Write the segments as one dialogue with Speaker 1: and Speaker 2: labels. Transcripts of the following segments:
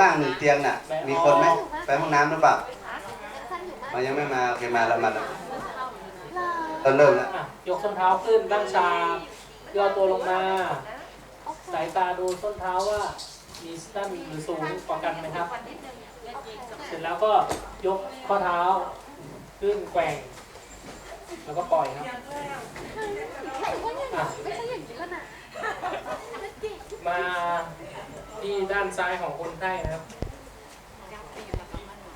Speaker 1: ว่างหนึ่งเตียงน่ะ มีคนไหมไปห้องน้ำหรือเปล่ามายังไม่มาโอเคมาแล้วมาแล้วตอนเริ่มแล้ว
Speaker 2: อะยกส้นเท้าขึ้นตั้งฉากย่อตัวลงมา สายตาดูส้นเท้าว่า มีสั้นหรือสูงกว่ากันไหมครับ เสร็จแล้วก็ยกข้อเท้าขึ้นแกว่ง แล้วก็ปล่อยครับอะ
Speaker 3: ไม่ใช่อย่า
Speaker 2: ที่ด้านซ้ายของคนไข้นะครับ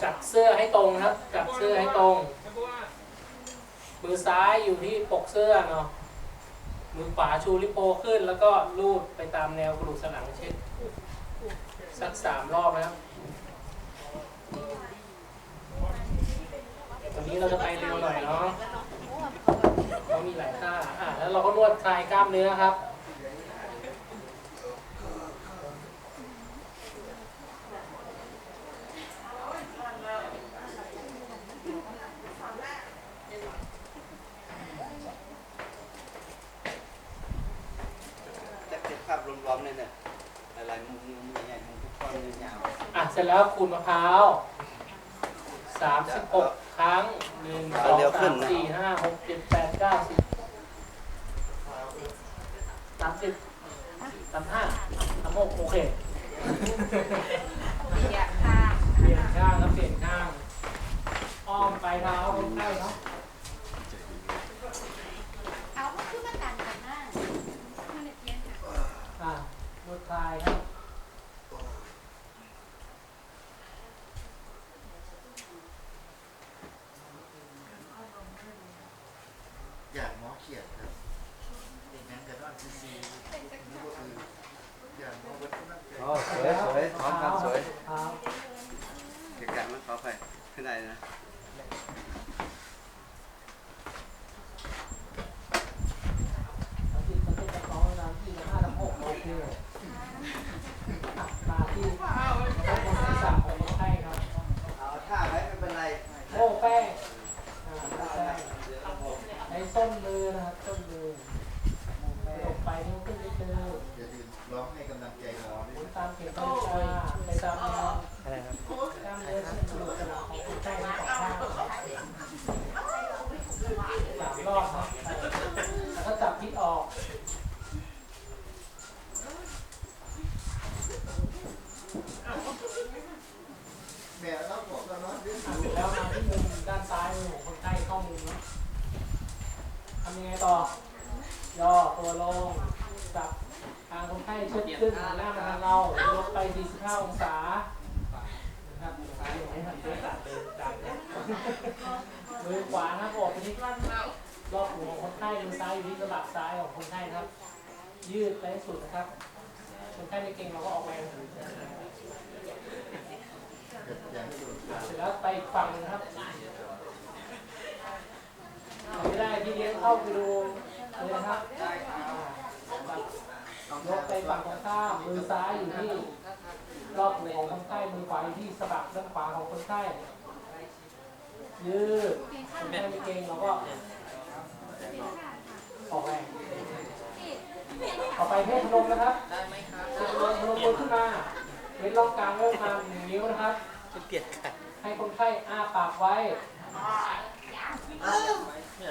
Speaker 2: จับเสื้อให้ตรงครับ จับเสื้อให้ตรง มือซ้ายอยู่ที่ปกเสื้อเนาะ มือขวาชูริโปขึ้น แล้วก็ลูดไปตามแนวกระดูกสันหลังเช่นสักสามรอบนะครับวันนี้เราจะไปเร็วหน่อยเนาะเพรามีหลายท่าอะแล้วเราก็นวดคลายกล้ามเนื้อครับ
Speaker 1: จะเก็บ ภาพรวมๆเลยเนี่ยอะไรมุมมุมใหญ่มุมทุกคนยาว
Speaker 2: อะเสร็จแล้วขูดมะพร้าวสามสิบหกครั้งหนึ่งสองสามสี่ห้าหกเจ็ดแปดเก้าสิบสามสิบสามห้าสามหกโอเคเปลี่ยนข้างแล้วเปลี่ยนข้างอ้อมปลายเท้าคนไข้เนาะ
Speaker 3: เอาก็คือมันดันกันหน้ามันเพี้ยนค่ะ
Speaker 2: อะนวดคลายครับ
Speaker 4: อยากหมอเขียดครับเด็ กนั้นกระดอนซีซีนี่ก็คืออยากหมอวัดนั่งใจ
Speaker 1: ๆอ๋อสวยสวยพร้อมกันสวย
Speaker 2: เท้า
Speaker 1: เกี่ยวกับมันขอไปขึ้นได้นะ
Speaker 2: สามสิบสามสิบสองสามสี่สามห้าสามหกโอเคอะมาที่คนที่สามของคนไข้ครับ
Speaker 1: เอาท่าไว้ไม่เป็นไร
Speaker 2: โม่แป้งอ่าโม่แป้งในส้นมือนะครับส้นมือลงไปนิ้วขึ้นนิดนึง
Speaker 4: อย่าลืมร้องให้กำลังใจหมอด้
Speaker 2: ห
Speaker 4: ว
Speaker 2: มุ
Speaker 4: ย
Speaker 2: นตามเข็มนาฬิกาไปตามแนวอะไรครับกล้ามเนื้อเส้นกระดูกสันหลังของคนไข้ทั้งสองข้างสามรอบครับแล้วก็จับพิษออก
Speaker 4: แม่เราบอกเราเนาะเรื่อง
Speaker 2: อะเสร็จแล้วมาที่มุมด้านซ้ายมือของคนไข้เข้ามุมเนาะทำยังไงต่อ ย่อตัวลง จับทางคนไข้เชิดขึ้นหันหน้ามาทางเรา ยกไป 45 องศา นะครับซ้ายให้ทันด้วยตัดเดินตามนะมือขวานะครับออกไปที่รอบหัวของคนไข้มือซ้ายอยู่ที่สะบักซ้ายของคนไข้นะครับ ยืดไปให้สุดนะครับคนไข้ไม่เก่งเราก็ออกแรง
Speaker 4: อย่างที่ดู
Speaker 2: เสร็จแล้วไปอีกฝั่งหนึงครับไม่ได้พี่เลี้ยงเข้าไปดูเลยนะครับยกไปฝั่งตรงข้ามมือซ้ายอยู่ที่รอบหัวของคนไข้มือขวาอยู่ที่สะบักด้านขวาของคนไข้ยืดคนไข้ไม่เก่งเราก็ออกแรง ต่อไปเพศพนมนะครับเพศพนมพนมมือขึ้นมาเว้นร่องกลางเริ่มมาหนึ่งนิ้วนะครับให้คนไข้อ้าปากไว้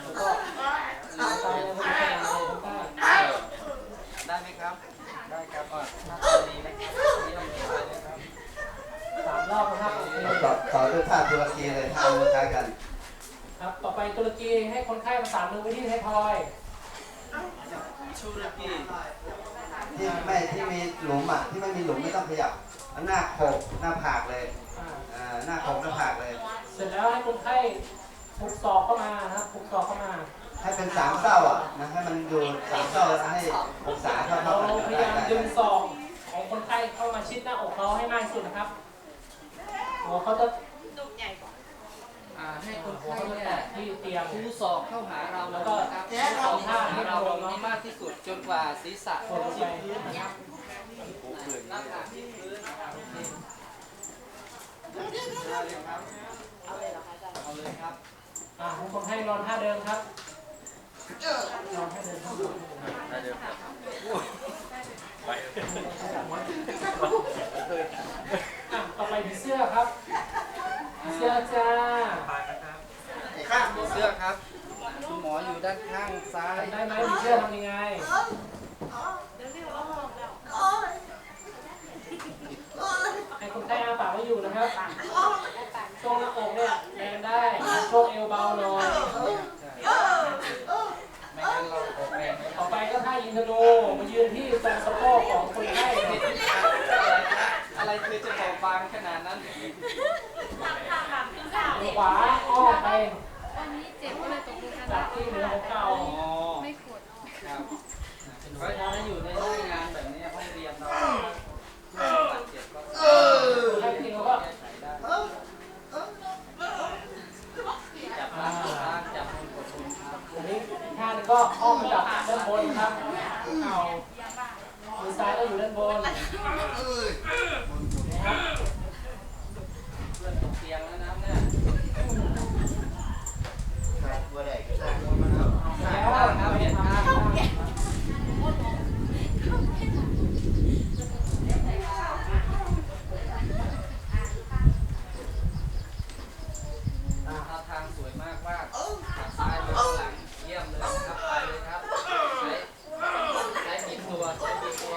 Speaker 2: แล้วก็ตายในคนไข้ในคนไข้
Speaker 5: ได้ไหมครับ ได้ครับอะดีนะครับนี่เรามีอะไรนะครับ
Speaker 2: สามรอบนะครับโอเค
Speaker 1: ต่อต่อด้วยท่าตุรกีเลยท่ามือคล้ายกัน
Speaker 2: ครับ ต่อไปตุรกีให้คนไข้ประสานมือไว้ที่ไทยทอย
Speaker 5: ชูรกี
Speaker 1: ที่ไม่ที่มีหลุมอะที่ไม่มีหลุมไม่ต้องขยับเอาหน้าโขกหน้าผากเลย
Speaker 2: อ่า
Speaker 1: อ่าหน้าโขกหน้าผากเลย
Speaker 2: เสร็จแล้วให้คนไข้ปลุกศอกเข้ามานะครับปลุกศอกเข้ามา
Speaker 1: ให้เป็นสามเศร้าอะนะให้มันอยู่สามเศร้าแล้วให้องศาเท่า
Speaker 2: เรา
Speaker 1: เท่ากัน
Speaker 2: พยายามดึงศอกของคนไข้เข้ามาชิดหน้าอกเราให้มากที่สุดนะครับหัวเขาจะ
Speaker 5: อ่า ให้คน
Speaker 2: หัว
Speaker 5: ไข้
Speaker 2: เขาจะ
Speaker 5: เนี่ย
Speaker 2: แตะที่เตียง
Speaker 5: คูศอกเข้าหาเรา
Speaker 2: แล้วก็
Speaker 5: นะครับเข้าหาเราตรงนี้มากที่สุดจนกว่าศีรษะ
Speaker 2: กดลง
Speaker 5: จะ
Speaker 2: ไป
Speaker 5: ชิดพื้นนะครับหน้าผากชิดพื้นนะครับโอเคได้เลยครับเอาเลยครับ
Speaker 2: อ่าให้คนไข้นอนท่าเดิมครับ นอนท่าเดิมครับ
Speaker 5: ได้เลยครับ
Speaker 2: คอะต่อไปผีเสื้อครับผี เสื้อจ้า
Speaker 5: ผีเสื้อครับ คุณหมออยู่ด้านข้างซ้าย
Speaker 2: ได้ไหมผีเสื้อทำยังไงให้คนไข้อ้าปากไว้อยู่นะครับช่วงหน้าอกเนี่ยแรงได้ช่วงเอวเบาหน่อย
Speaker 5: ไม่งั้นเราออกแรงไม่
Speaker 2: ต่อไปก็ท่ายิงธนูมายืนที่ตรงสะโพกของคนไข้
Speaker 5: ได้อะไรคือจะบอกบางขนาดนั้น
Speaker 2: มือ ขวาอ้อมไป
Speaker 3: วันนี้เจ็บก็เลยตกลงกัน
Speaker 2: จับที่เหนือหัวเข่า
Speaker 5: อ๋อ
Speaker 3: ไม่ปวด
Speaker 5: ครับเพราะฉะนั้นอยู่ในห้องงานแบบนี้ห้องเรียนเราบาดเจ็บก็
Speaker 2: คนไข้จริงเขาก็
Speaker 5: แก้ไขได้จับมือข้างจับมือกดลงครับ
Speaker 2: อันนี้ท่าหนึงก็อ้อมจับด้านบนครับเข่ามือซ้ายก็อยู่ด้านบนนะครับ
Speaker 5: เพื่อนตกเตียงแล้วนะเนี่ย
Speaker 4: ตัวใดก็ ได้
Speaker 2: แล้วครับเปลี่ยนท่าครับ
Speaker 5: ท่าทางสวยมากว่าขาซ้ายไปข้างหลังเยี่ยมเลยครับไปเลยครับใช้ใช้บีบตัวใช้บีบตัว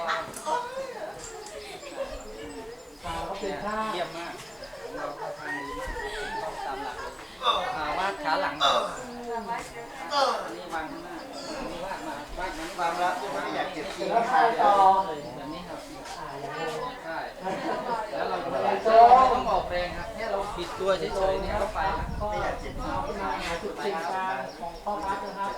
Speaker 2: ขาก็เปลี่ยนท่า
Speaker 5: เยี่ยมมากของเราท่าทางดีมากต้องตามหลักเลยอ่าวาดขาหลังอันนี้วางข้างหน้าอันนี้วาดมาวาดนั้น
Speaker 4: ความรักที่ไม่อยากเจ็บ
Speaker 2: เส
Speaker 4: จริ
Speaker 2: ร็
Speaker 4: ง
Speaker 2: จแล้วท่าต่อ
Speaker 5: แบบนี้ครับ
Speaker 2: อ่าอย่างนี้
Speaker 5: ใช่ แล้วเราไม่ต้องออกแรงครับแค่เราปิดตัวเฉยๆเนี่ยก็ไปแล้ว
Speaker 2: ก็เอาขึ้นมาหาจุดกึ่งกลางของข้อพับนะครับ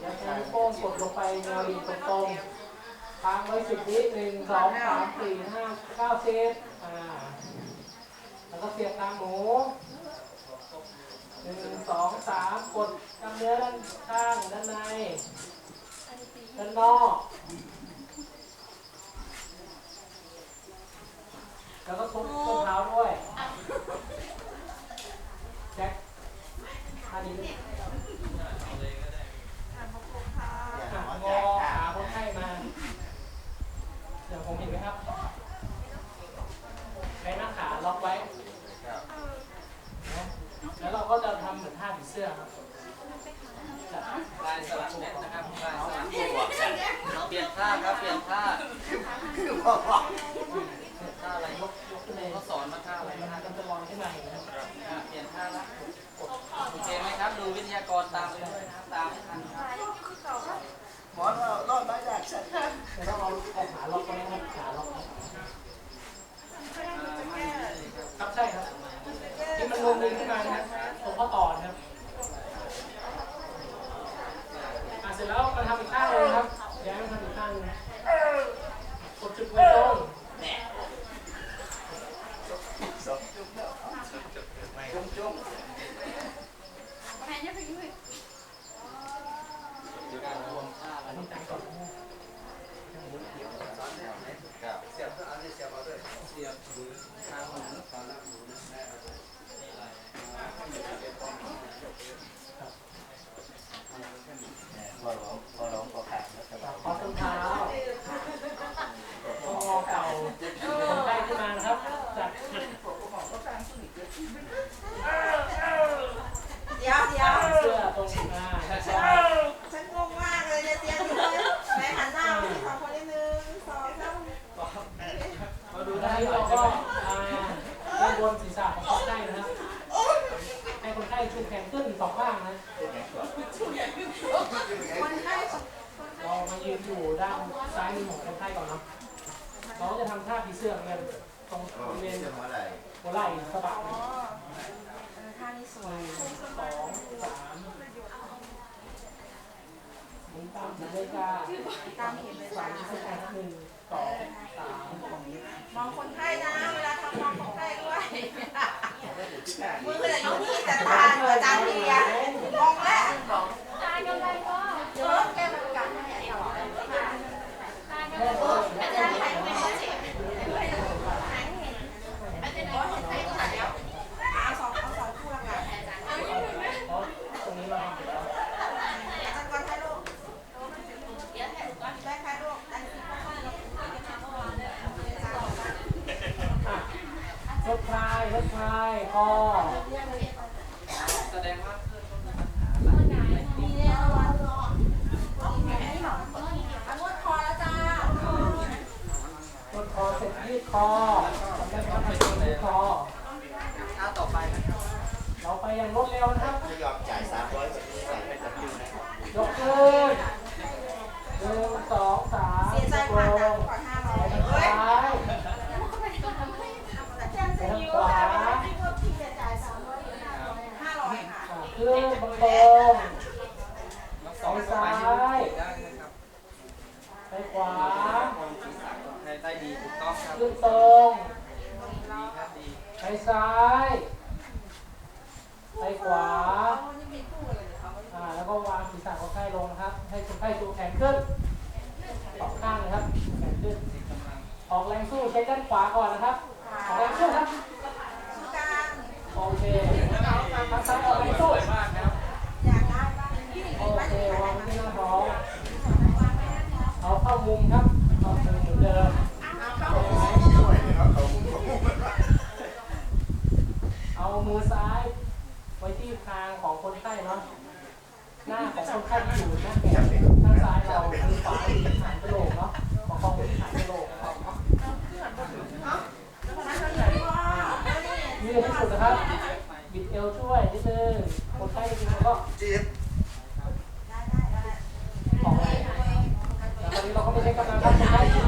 Speaker 2: แล้วใช้นิ้วโป้งกดลงไปแนวดิ่งตรงๆค้าง ไว้สิบวิหนึ่งสองสามสี่ห้าเก้าเซตอ่า แล้วก็เสียบกลางหมูหนึ่งสองสามกดกล้ามเนื้อด้านข้างด้านใน ด้านนอก แล้วก็ทุบต้นเท้าด้วยแจ็คท่านี้
Speaker 4: อย่าง
Speaker 2: อะ
Speaker 4: หมอง
Speaker 2: อ
Speaker 4: แจก
Speaker 2: ขา
Speaker 4: ขา
Speaker 2: คนไข้มา เดี๋ยวผมเห็นไหมครับใช้หน้าขาล็อกไว้นะแล้วเราก็จะทำเหมือนท่าผีเสื้อครับจับ
Speaker 5: ลายสลักเน็ตนะครับลายสลักเปลี่ยนท่าครับ เปลี่ยนท่า
Speaker 4: คือบอกว่า
Speaker 5: ท่าอะไร
Speaker 2: ยกยกขึ้นเลย
Speaker 5: เขาสอนมาท่าอะไร
Speaker 2: มัน
Speaker 5: นะ
Speaker 2: มันจะลอยขึ้นมาเห็นไหมครับ
Speaker 5: อะ เปลี่ยนท่าละโอเคไหมครับ ดูวิทยากรตามไปด้วยนะครับ ตามให้ทันครับ
Speaker 4: หมอเรารอดมาจากฉัน
Speaker 2: เดี๋ยวต้องเอาเอาขาล็อกไว้นะครับขาล็อกไว้
Speaker 5: อ่าไม่เลยครับ
Speaker 2: ครับใช่ครับที่มันลงดึงขึ้นมานะครับตรงข้อต่อนะครับอะเสร็จแล้วมาทำอีกข้างเลยครับย้ายมาทำอีกข้างหนึงกดจุดไว้ตรง
Speaker 4: จุ๊บจุ๊บ
Speaker 3: แม่ยังไปยุ่ย
Speaker 5: ดูการรวมท่า
Speaker 2: อั
Speaker 5: แล้
Speaker 2: น
Speaker 5: ว
Speaker 2: นี้ตังก่อน
Speaker 4: เสียบอันนี้เสียบเอาด้วย
Speaker 5: เสียบทางหมุนตอนแรกหมุน
Speaker 4: พอร้องพอร้องพอขาดแล้วสบาย
Speaker 2: ขอส้นเท้าข้องอเก่าคนไข้ขึ้นมานะครับจัด
Speaker 6: เดี๋ยวเดี๋ยว
Speaker 2: เสื้อตรงอ่าใช่
Speaker 6: ฉันงงมากเลยเนี่ยเตรียมเลยไหนหันหน้ามาที่สองคนนิดนึงสองสาม
Speaker 5: มาดู
Speaker 2: ตอน
Speaker 5: ท่า
Speaker 2: นี้
Speaker 5: นี้
Speaker 2: เรา
Speaker 5: เรา
Speaker 2: ก็
Speaker 5: ก็
Speaker 2: อ่าด้านบนศีรษะของคนไข้นะครับ ให้คนไข้ชูแขนขึ้นสองข้างนะ
Speaker 6: คนไข้
Speaker 2: เรามายืนอยู่ด้านซ้ายมือของคนไข้ก่อนเนาะเราก็จะทำท่าผีเสื้อเหมือนกันตรงบริเวณ
Speaker 4: เสียบหัวไหล่
Speaker 2: หัวไหล่สะบัก
Speaker 6: อ๋
Speaker 2: นะ
Speaker 6: อเออท่านี้ส
Speaker 2: ห
Speaker 6: วย
Speaker 2: นึ่งสองสามหมุนตามนาฬิกา
Speaker 6: ตามเห็นเลย
Speaker 2: สา
Speaker 6: จ้าม
Speaker 2: สิบแปดหนึ่งสองสาม
Speaker 6: มองคนไข้นะ เวลาทำมองคนไข้ด้วย มือแต่ยกที่แต่ตาอาจารย์เพียมองแล้ว
Speaker 3: ตายกันไปก็
Speaker 6: เออแกมันกันให้ตลอด
Speaker 3: ตายกันไปก็อาจารย์ใครไม่ได้เจ็บอาจารย์
Speaker 6: เพราะเห็นใจขาดแล้วเอาสองเอาสองคู่ละกัน
Speaker 2: เพราะตรงนี้เราทำอยู่แล้ว
Speaker 6: อาจารย์ก่อนถ่ายรูปได้ค่ะลูกได้สิบข้อแล้ว
Speaker 2: ร ถไฟคอ
Speaker 5: แสดงว่าเพื่อนต้องมีปัญหาหลายอย่าง
Speaker 6: มีแล้วรอรออันนวดคอแล้วจ้าร
Speaker 2: ถคอเสร็จยืดคอทำได้ครับทำยืดคอ
Speaker 5: ท่าต่อไปนะครับ
Speaker 2: เราไปอย่างรวดเร็วนะครับ
Speaker 4: ไม่ยอมจ่ายสามร้อยแบบนี้ใส่ให้กับยูนะ
Speaker 2: ยกขึ้นหนึ่งสองสาม
Speaker 6: เสียใจ
Speaker 2: ล
Speaker 6: ผ่านนะ
Speaker 2: ง
Speaker 6: ก่อนห้าร้อ
Speaker 2: ไป
Speaker 6: ย
Speaker 2: ทาง
Speaker 6: เฮ้ย
Speaker 2: ซ้ายไปทางขวา
Speaker 6: ห้าร้ อยค่ะ
Speaker 2: อ่าขึ้นบนตรง
Speaker 5: แล้วสองต่อไปที่ได้นะครับ
Speaker 2: ไปขวา
Speaker 5: ได้ดีถูกต้องครับ
Speaker 2: ขึ้นตรงไปซ้ายไปขวาอ่าแล้วก็วางศีรษะคนไข้ลงนะครับ ให้คนไข้ชูแขนขึ้นสองข้างเลยครับแขนขึ้นออกแรงสู้เช็คด้านขวาก่อนนะครับออกแรงสู้ครับ เค
Speaker 6: ไหน
Speaker 2: วางที่หน้าท้องเอาเข้ามุมครับเข้าเหมือนเดิม
Speaker 6: เอาเข้า
Speaker 4: ช่วยเนาเขาพูดม
Speaker 2: เอามือซ้ายไว้ที่คางของคนไข้เนาะหน้าของคนไข้อยู่หน้าแขนข้างซ้ายเรามือขวาอยู่ที่ฐานกระโหลกเนาะประคองไว้ที่ฐานกระโหลกนะครับยืดให้สุดนะครับ บิดเอวช่วยนิดนึงคนไข้จริงๆแล้วก็
Speaker 4: จี๊บ
Speaker 2: ออกแรงแล้วตอนนี้เราก็ไม่ใช้กำลังครับคนไข้ยืดแขนขึ้น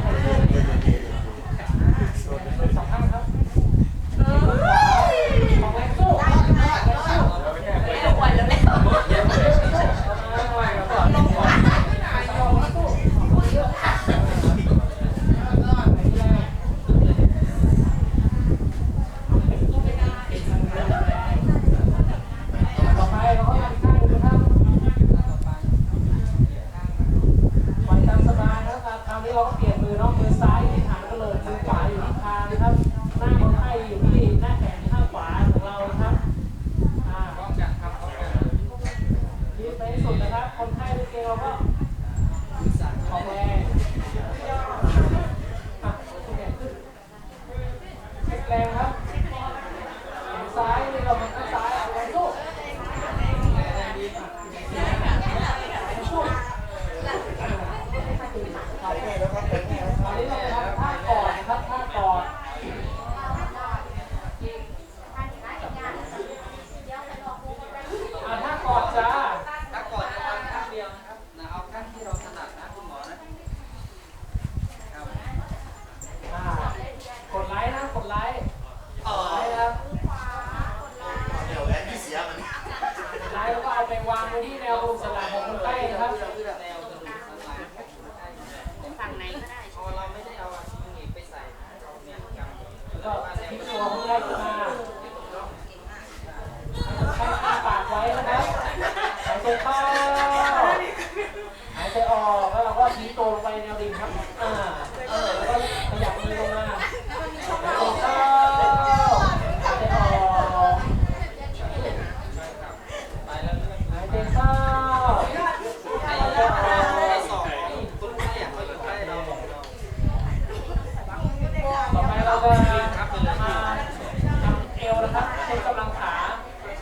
Speaker 2: แข ครับใช้กำลังขา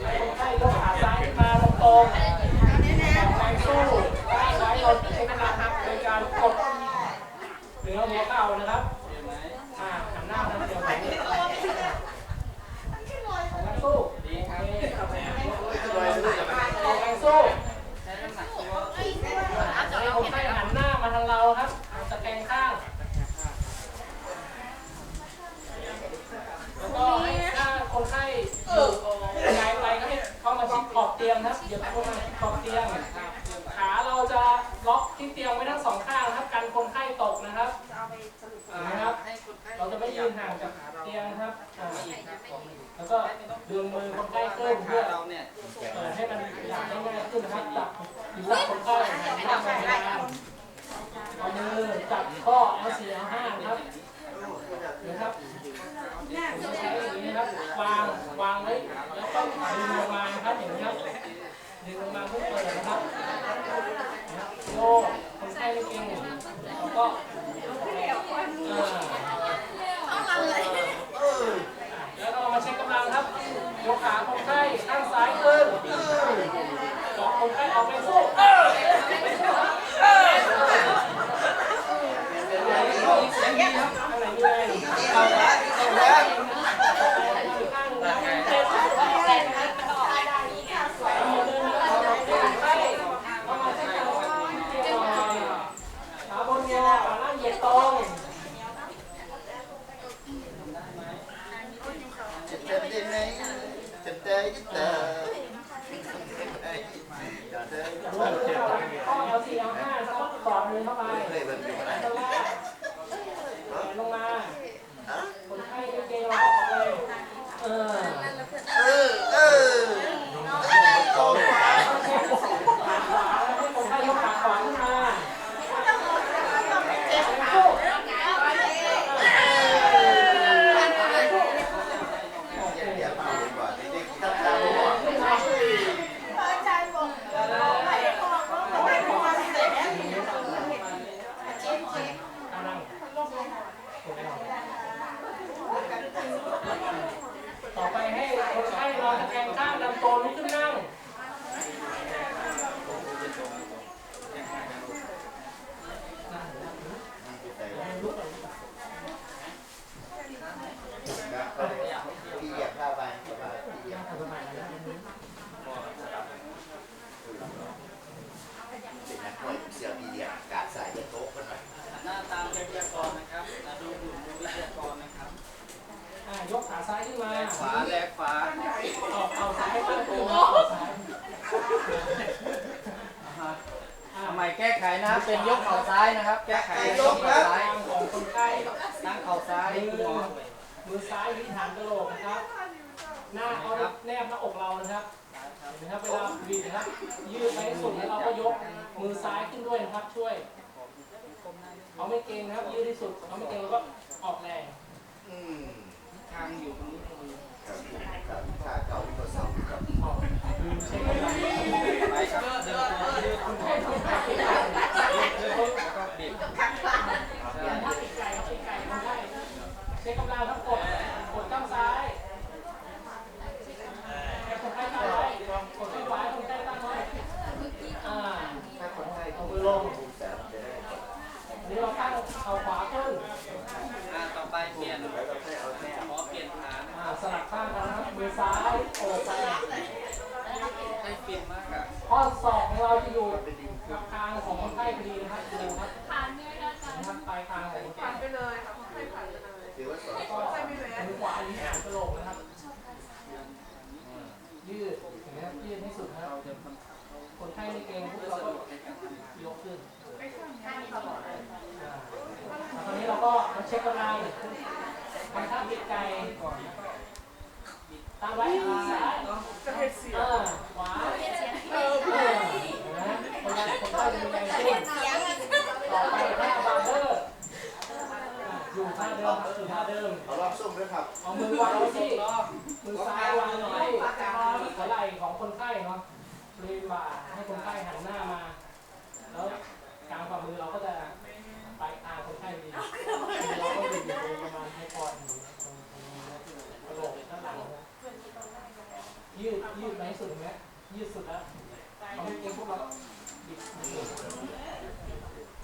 Speaker 2: ให้คนไข้ยกขาซ้ายขึ้นมาตรงๆแรงสู้ด้านซ้ายเราใช้กำลังครับโดยการกดเหนือหัวเข่านะครับ
Speaker 5: เห็นไหม
Speaker 2: อ่าหันหน้าทางเดียวกันแรงสู้
Speaker 5: ดีครับ
Speaker 2: ออกแรงสู้
Speaker 5: ใช้น้ำหนักตัว
Speaker 2: ให้คนไข้หันหน้ามาทางเราครับตะแคงข้าง แล้วก็ให้ถ้าคนไข้อยู่กายไปก็ให้เข้ามาชิดขอบเตียงนะครับอย่าเข้ามาชิดขอบเตียง ขาเราจะล็อกที่เตียงไว้ทั้งสองข้างนะครับกันคนไข้ตกนะครับ นะครับ
Speaker 5: ให้คนไข้
Speaker 2: เราจะไม่ยืนห่างจากเตียงนะครับอ่า
Speaker 5: ครับผม
Speaker 2: แล้วก็ดึงมือ คนไข้ขึ้นเพื่อ
Speaker 5: เราเนี่ย
Speaker 2: ให้มันหลับได้ง่ายขึ้นนะครับจับศีรษะคนข้หันหน้าไปทางานเอามือจับข้อ L4 L5 นะครับเดี๋ยวครับใช้อย่างนี้ครับวางวางไว้แล้วก็ดึงลงมาครับอย่างนี้ครับดึงลงมาเพื่อเปิดนะครับโยกคนไข้ไม่เก่งแล้วก็ หัขาคนไข้
Speaker 4: ข้างซ้ายขึ้น
Speaker 2: สองคนไข้ออกไปสู้เออเอออะไรเนี่ย เข้าไป
Speaker 4: เคยมันอยู่ไหน
Speaker 2: ตรงแรกแขนลงมาคนไข้กางเกงเราออกเลยเออ
Speaker 4: เออเออโต
Speaker 2: ขาขวาแล้วให้คนไข้ยกขาขวาขึ้นมาสู้
Speaker 4: อย่าพูดก่อนนี่ตั้งตาดูก่อน
Speaker 2: ขึ้นมา
Speaker 6: อาจารย์บอกให้ของต้องให้ความเสร็จ
Speaker 2: เอานั่งต่อไปให้คนไข้นอนตะแคงข้างลำตัวลุกขึ้นนั่ง
Speaker 4: พี่เหยียบผ้าไปพี่เหยียบเป็นนักมวยเสียพี่เหยียบกาดใส่โต๊ะกันหน่อย
Speaker 5: หน้าตามวิทยากรนะครับดูหุ่นดูวิทยากรนะครับ
Speaker 2: อ่ายกขาซ้ายขึ้นมา
Speaker 5: ขวาแลกขวา
Speaker 2: เอาเอาซ้ายตั้งตัวเอาซ้าย
Speaker 5: ทำ ไมแก้ไขนะเป็นยกเข่าซ้ายนะครับ แก้ไขเป็นยกเข่าซ้าย
Speaker 2: ทางของคนไข้
Speaker 5: นั่งเข่าซ้ายคุณหมอ
Speaker 2: มือซ้ายที่ฐานกระโหลกนะครับ หน้าเขาแนบหน้าอกเรานะครับเห็นะครับเวลาบีบนะครับ ยืดไปให้สุดแล้วเราก็ยกมือซ้ายขึ้นด้วยนะครับช่วยเขาไม่เกรงนะครับ ยืดที่สุดเขาไม่เกรงเราก็ออกแรง
Speaker 4: อืม
Speaker 5: ทางอยู่ตรงนี้
Speaker 4: ครับครับถ้าเก่าที่เขาเสาครับ
Speaker 2: ออกใช้กำลัง
Speaker 5: ไปครับเดินตัวยืด
Speaker 2: คนไข้คนไข้ปีกไก่คน
Speaker 5: แล้วก็บิด
Speaker 2: ไข้ปีกไก่ปีกไก่คนไข้ใช้กำลังครับกดกดข้างซ้ายคนไข้ตั้งไว้กดข้างขวาคนไข้ตั้งไว้อ่า
Speaker 4: ถ้าคนไข้
Speaker 2: เอา
Speaker 4: เขา
Speaker 2: มือลง
Speaker 4: แต่จะได้
Speaker 2: อันนี้เราตั้งเอาขวาขึ้น
Speaker 5: อ่าต่อไปเปลี่ยน
Speaker 4: แล้วเราให้เอาแน่
Speaker 5: หมอเปลี่ยนขานะ
Speaker 2: อ่าสลับข้างกันนะครับมือซ้ายโอบไป
Speaker 5: ให้เปลี่ยนมากอะ
Speaker 2: ข้อศอกของเราจะอยู่กับคางของคนไข้พอดีนะครับดูครับนะครับปลายคางของคนไข้
Speaker 6: ผ่านไปเลยค่ะให้ผ่านไปเลย
Speaker 4: ถือว่าสอน
Speaker 2: ก็มือขวาอยู่ที่หางกระโหลกนะครับ ยืดเห็นไหมครับยืดให้สุดนะครับคนไข้ไม่เกรงพวกเราก็ยกขึ้นอ่าแล้วคราวนี้เราก็มาเช็คกำลังทำท่าบิดไก่ก่อนตามไว้ซ้าย
Speaker 6: จะเป็นเสีย
Speaker 2: เออขวาเออเออนะคนละคนละมีแรงขึ้นต่อไปท่าบาร์เบอร์อะอยู่ท่าเดิมครับอยู่ท่า เดิม
Speaker 4: เอารอบส้มด้วยครับ
Speaker 2: เอามือวางไว้ที่มือซ้ายวางไว้ที่หัวไหล่ของคนไข้เนาะบริเวณบ่าให้คนไข้หันหน้ามา แล้วกลางฝ่ามือเราก็จะไปตามคนไข้ดีเราก็อยู่ตรงประมาณให้ปอดอยู่ตรงตรงนี้นะกระโหลกด้านหลังนะยืดยืดไปให้สุดเห็นไหมยืดสุดแล้วเอาไม่เก่งพวกเราบิดอัน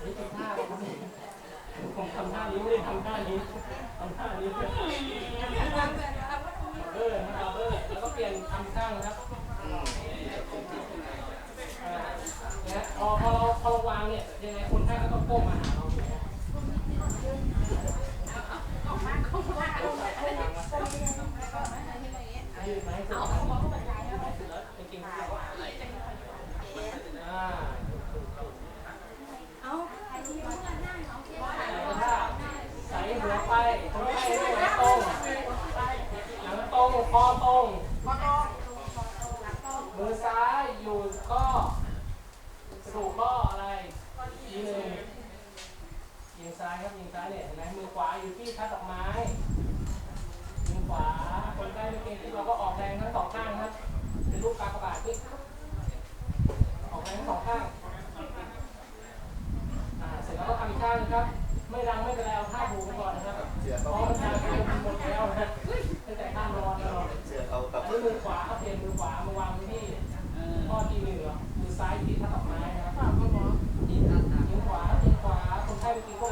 Speaker 2: นี้เป็นท่าเราผมผม ทำท่านี้ไม่ได้ทำท่านี้ทำท่านี้เบอนะครับเบอแล้วก็เปลี่ยนทำข้างนะครับนะพอพอเราพอเราวางเนี่ยยังไงคนไข้ก็ต้องก้มมาหาเราอยู่นะยืดไหมสุดแล้วจริงๆแล้วอ่าใส่หัวไปคนไข้ให้หัวตรง หลังตรงคอตรงมือซ้ายอยู่ก็สูบก็อะไรทีหนึ่งยิงซ้ายครับยิงซ้ายเนี่ยเห็นไหมมือขวาอยู่ที่ทัดดอกไม้มือขวาคนใกล้ไม่เก่งที่เราก็ออกแรงทั้งสองข้างครับเป็นรูปกากบาทนี่ออกแรงทั้งสองข้างเสร็จแล้วก็ทำอีกข้างนึงครับ ไม่ดังไม่เป็นไรเอาท่าผูกไปก่อนนะครับ
Speaker 4: เสือ
Speaker 2: เพราะมันจะเป็นหมดแล้วนะ ว้มือขวาเอาเพลงมือขวามาวางที่ข้อที่มือมือซ้ายที่ท่าดอกไม้นะครับมือขวามืนขวาคนไข้เมื่อกี้ก็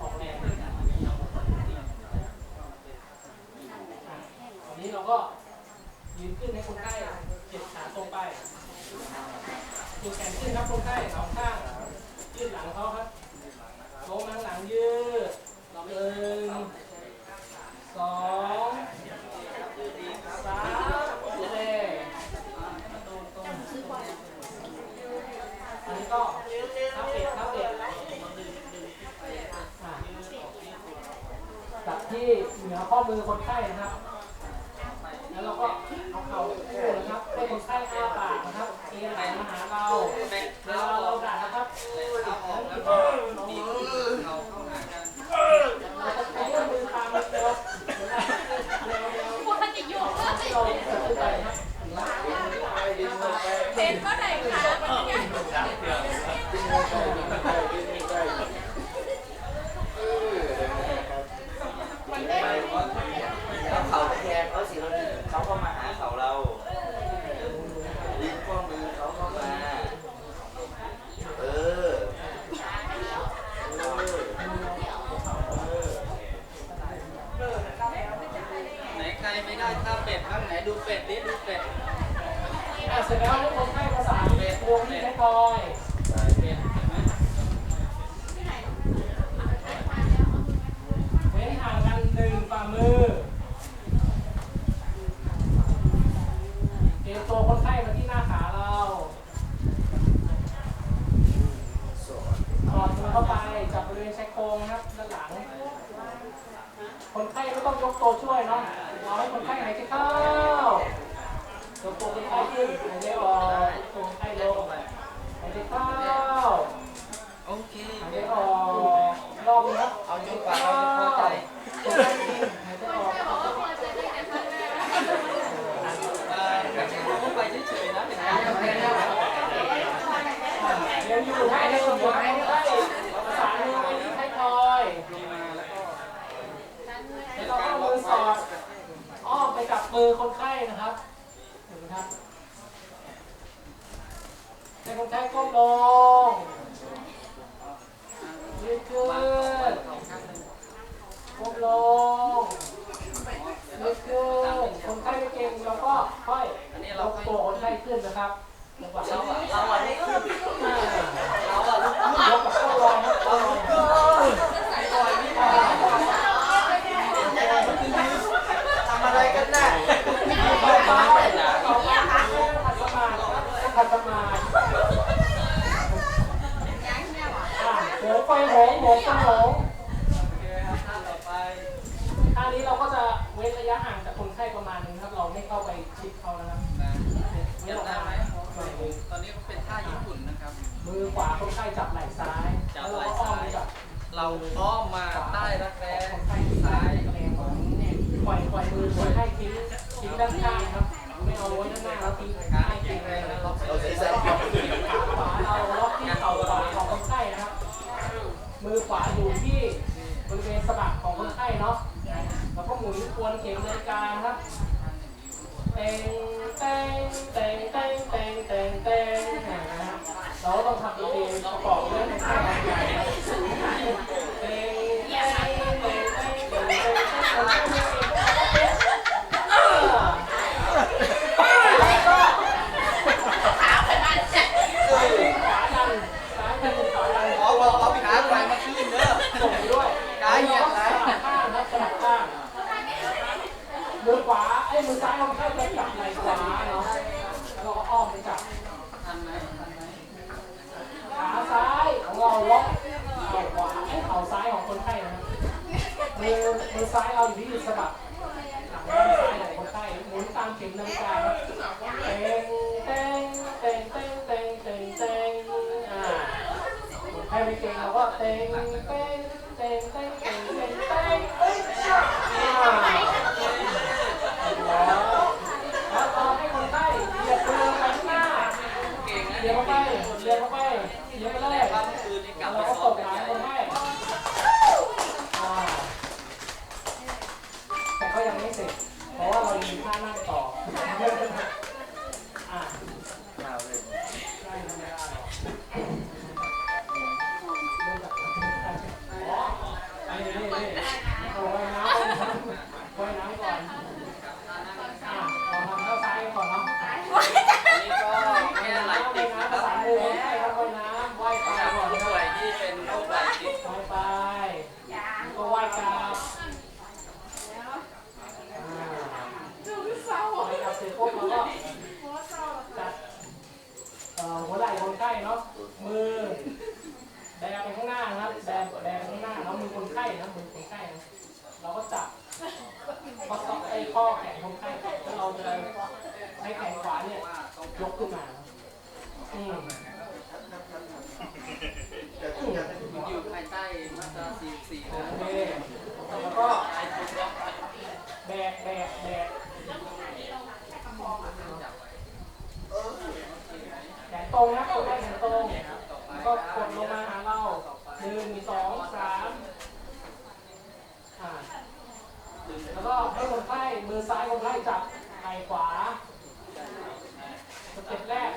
Speaker 2: ออกแรง
Speaker 5: อันนี้เราก็ยืนขึ้นให้คนไข้เก็
Speaker 2: บขา
Speaker 5: ตรงไป
Speaker 7: ยื
Speaker 5: นแขนขึ้นครับ
Speaker 7: คน
Speaker 2: ไข้สองข้างยืดหลังเขาครับ นื
Speaker 5: อข้อ
Speaker 2: มื
Speaker 5: อคนไข้นะครับ แล้วเราก็เอาเข่า
Speaker 2: คู่
Speaker 5: นะครับ
Speaker 2: ให้
Speaker 7: ค
Speaker 2: นไข้
Speaker 5: อ้าปา
Speaker 2: ก
Speaker 5: นะครับเอียงไหลมาหา
Speaker 2: เราแล้
Speaker 5: ว
Speaker 2: เราดัน
Speaker 5: นะครับแล้
Speaker 2: วก็
Speaker 5: ดี๋ยวไฟโหงโหมงไฟโหง
Speaker 2: ท่า
Speaker 5: นี้เราก็จะเว้นระยะห่างจากคนไข้ประมาณนึงครับ เราไม่เข้าไปชิดเขานะครับเว้นออ
Speaker 2: หมาตอนนี้เป็นท่าญี่ปุ่นนะครับ
Speaker 5: มือขวาคนไข้จับไหล่ซ้าย
Speaker 2: จับไหล่ซ้ายเราอ้อมมาใต้รักแร้ซ้า
Speaker 5: ยปล่อยปล่อยมือคนไข้ทิ้งทิ้งด้านข้างครับ ไม่เอาไว้ด้านหน้าแล้วทิ้ง
Speaker 2: ให้
Speaker 5: ทิ้
Speaker 2: ง
Speaker 5: เลย อขวาอยู่ที่บริเวณสะบักของคนไข้เนาะแล้วก็หมุนควนเข็มนาฬิกาครับเต้งเต้งเต้งเต้งเต้งเต้งเต็งเราต้องทำตัวเองประกอบด้วย
Speaker 2: กา
Speaker 5: รให
Speaker 2: ญ่
Speaker 5: ก็
Speaker 2: แบกแบกแบกแขนตรงนะคนไข้แขนตรง ก็กดลงมาหาเราหนึ่งสองสามแล้วก็ให้คนไข้มือซ้ายคนไข้จับไหล่ขวาสเต็ปแรก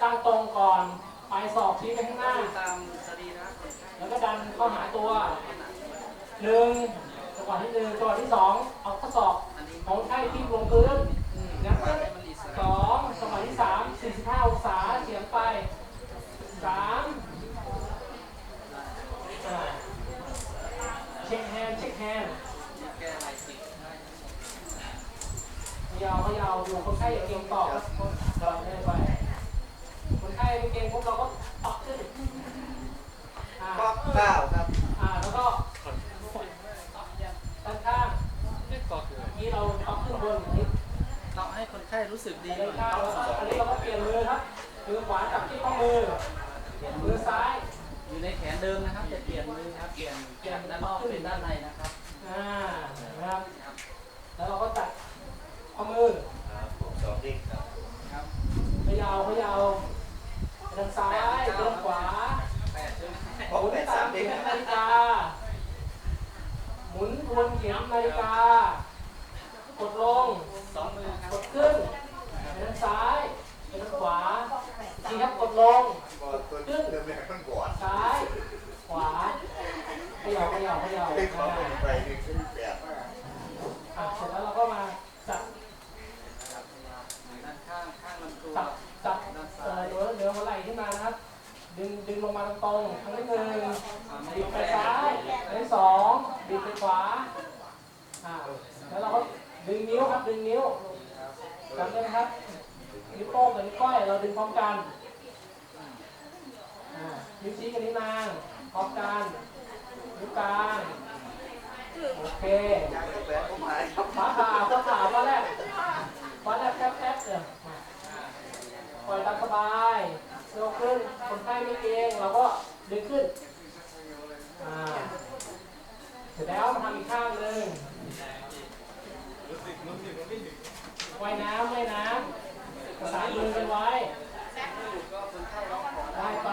Speaker 2: ตั้งตรงก่อนปลายศอกชี้ไปข้างหน้าแล้วก็ดันเข้าหาตัวหนึ่ง งหวะที่หนึ่งจังหวะที่สองเอาข้อศอก
Speaker 5: อันนี้
Speaker 2: ของคนไข้ที่ลงพื้นงัดขึ้น
Speaker 5: ให้มันอิส
Speaker 2: ส
Speaker 5: ระ
Speaker 2: องจังหวะที่สามสี่สิบห้าองศาเฉียงไปสามอ่าเช็คแฮนด์เช็คแฮนด์
Speaker 5: นี่แก้ลายติดได้
Speaker 2: พยาวพยาวอยู่คนไข้อย่าเกรงต่อครับกำลังเดินไปคนไข้ไม่เกรงพวกเราก็ปักขึ้นอ่า
Speaker 1: ก็เก้าครับ
Speaker 2: อ่าแล้วก็ด้านข้างนี่เราปักขึ้นบนอย่างนี้
Speaker 5: เรา ให้รู้สึกดี
Speaker 2: ด้าน
Speaker 5: ก่อน
Speaker 2: ข้างแล้วก็อันนี้เราก็เปลี่ยนมือครับ มือขวาจับที่ข้อมือ มือซ้าย
Speaker 5: อยู่ในแขนเดิมนะครับจะเปลี่ยนมือครับ เปลี่ยนจากด้านนอกเป็นด้านในนะครับ
Speaker 2: อ่านะครับ แล้วเราก็จัดข้อมือ
Speaker 1: สองดิ้งครับ
Speaker 5: ครับ
Speaker 2: พยาวพยาวทางซ้ายเดินขวา
Speaker 5: แปดใช่ไหม
Speaker 1: พ
Speaker 2: ห
Speaker 1: บ
Speaker 2: มุน
Speaker 1: ตาสาม
Speaker 2: เข็มนาฬิกา หมุนทวนเข็มนาฬิกา กดลง
Speaker 5: สองมือครับ
Speaker 2: กดขึ้นไปทางซ้ายไปทางขวาทีครับกด ลง
Speaker 4: บอลตัวเดิมแรกมันบอด
Speaker 2: ซ้าย ขวาพยาวพยาวพยาว
Speaker 4: ให้เขา
Speaker 2: อ่า
Speaker 4: เป็นไปนี่ขึ้นแบบ
Speaker 2: อะเสร็จแล้วเราก็มาจับ
Speaker 5: ด้านข้างข้างลำตัว
Speaker 2: จับจับเอ่อเนื้อเนื้อหัวไหล่ขึ้นมานะครับ ดึงดึงลงมาตรงๆครั้งที่หนึ่งบีบไปซ้ายครั้งที่สองบีบไปขวาอ่าแล้วเราก็ดึงนิ้วครับดึงนิ้วจำได้ไหมครับนิ้วโป้งกับนิ้วก้อยเราดึงพร้อมกันอ่า นิ้วชี้กับนิ้วนางพร้อมกันนิ้วกลางโอเค
Speaker 1: ยางกาแฟผมหายครับ
Speaker 2: ฟ้าผ่าฟ้าผ่าฟ้าแรกฟ้าแรกแป๊บแป๊บเดี๋ยปล่อยตามสบายยกขึ้นคนไข้ไม่เกรงเราก็ดึงขึ้นอ่าเสร็จแล้วมาทำอีกข้างหนึ่งว่ายน้ำว่ายน้ำประสานมือกันไว้
Speaker 5: ไข้
Speaker 2: ไป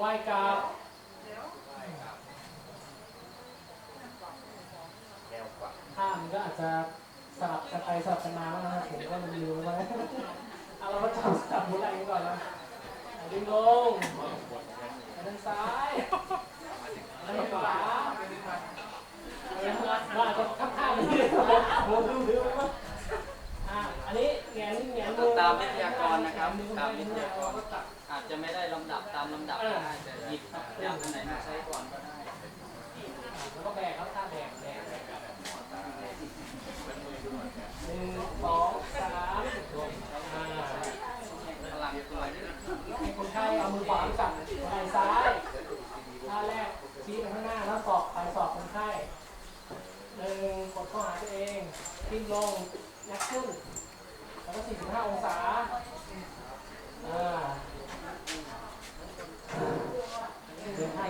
Speaker 2: ว่ายกลับ
Speaker 4: แนวกว่า
Speaker 2: ท่ามันก็อาจจะสลับกันไปสลับกันมาบ้างนะครับผมก็มันอยู่ไว้เอาเราก็จับจับหัวไหล่กันก่อนนะอะดึงลงไปทางซ้ายไปทางขวาว่าจะข้างๆนี่โอ้ดูดูว่าอะ อันนี้แงนแงนมือ
Speaker 5: ตามวิทยากรนะครับ
Speaker 2: แงนมือ
Speaker 5: ตามวิทยากร
Speaker 2: ก็จับ
Speaker 5: อาจจะไม่ได้ลำดับตามลำดับก็ได้แต่หยิบอย่างอันไหนมาใช้ก่อนก็ได้
Speaker 2: อะแล้วก็แบกครับท่าแบกแบกหนึ่งสองสามอ่า
Speaker 5: พลังตัวนี้
Speaker 2: ให้คนไข้เอามือขวาจับไหล่ซ้ายท่าแรกชี้ไปข้างหน้าแล้วสอบไปสอบคนไข้หนึ่งกดเข้าหาตัวเองทิ้งลงยักขึ้น แล้วก็45องศา อ่าเดินให้